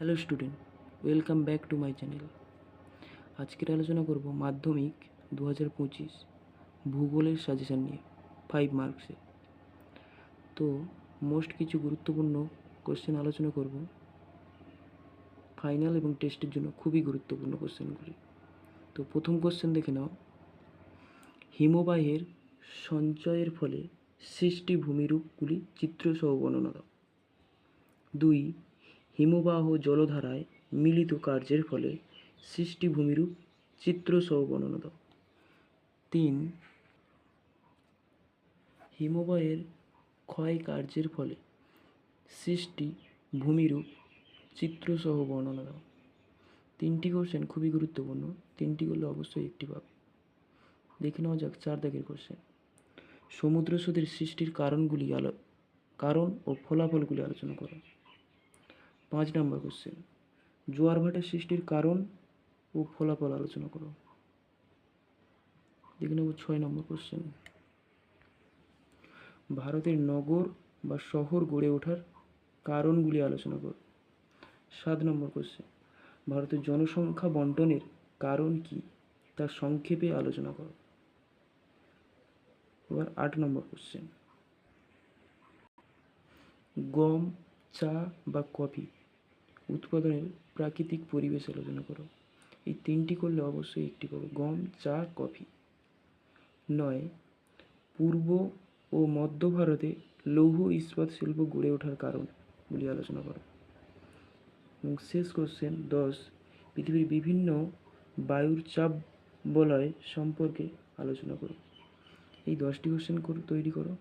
Hello student, welcome back to my channel. আজকের আলোচনা করব মাধ্যমিক দু হাজার পঁচিশ ভূগোলের সাজেশান নিয়ে ফাইভ মার্কসে তো মোস্ট কিছু গুরুত্বপূর্ণ কোশ্চেন আলোচনা করব। ফাইনাল এবং টেস্টের জন্য খুবই গুরুত্বপূর্ণ কোশ্চেনগুলি তো প্রথম কোশ্চেন দেখে নাও। হিমবাহের সঞ্চয়ের ফলে সৃষ্টি ভূমিরূপগুলি চিত্রসহ বর্ণনা দাও। দুই হিমবাহ জলধারায় মিলিত কার্যের ফলে সৃষ্টি ভূমিরূপ চিত্রসহ বর্ণনা দাও তিন, হিমবাহের ক্ষয় কার্যের ফলে সৃষ্টি ভূমিরূপ চিত্রসহ বর্ণনা দাও তিনটি কোশ্চেন খুবই গুরুত্বপূর্ণ। তিনটি করলে অবশ্যই একটি পাবে। দেখে নেওয়া যাক চার দাগের কোশ্চেন সমুদ্র স্রোতের সৃষ্টির কারণগুলি আলো কারণ ও ফলাফলগুলি আলোচনা করো। পাঁচ নম্বর কোশ্চেন জোয়ার ভাটার সৃষ্টির কারণ ও ফলাফল আলোচনা করো। দেখে নেব ছয় নম্বর কোশ্চেন ভারতের নগর বা শহর গড়ে ওঠার কারণগুলি আলোচনা করো। সাত নম্বর কোশ্চেন ভারতের জনসংখ্যা বন্টনের কারণ কি? তা সংক্ষেপে আলোচনা করো। এবার আট নম্বর কোশ্চেন গম চা বা কফি উৎপাদনের প্রাকৃতিক পরিবেশ আলোচনা করো। এই তিনটি করলে অবশ্যই একটি পাবে, গম, চা, কফি। নয়, পূর্ব ও মধ্য ভারতে লৌহ ইস্পাত শিল্প গড়ে ওঠার কারণগুলি আলোচনা করো। এবং শেষ কোশ্চেন দশ, পৃথিবীর বিভিন্ন বায়ুর চাপ বলয় সম্পর্কে আলোচনা করো। এই দশটি কোশ্চেন তৈরি করো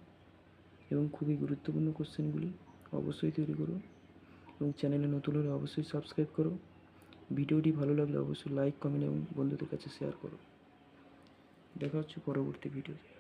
এবং খুবই গুরুত্বপূর্ণ কোশ্চেনগুলি অবশ্যই তৈরি করো এবং চ্যানেলে নতুন হলে অবশ্যই সাবস্ক্রাইব করো। ভিডিওটি ভালো লাগলে অবশ্যই লাইক, কমেন্ট এবং বন্ধুদের কাছে শেয়ার করো। দেখা হচ্ছে পরবর্তী ভিডিওতে।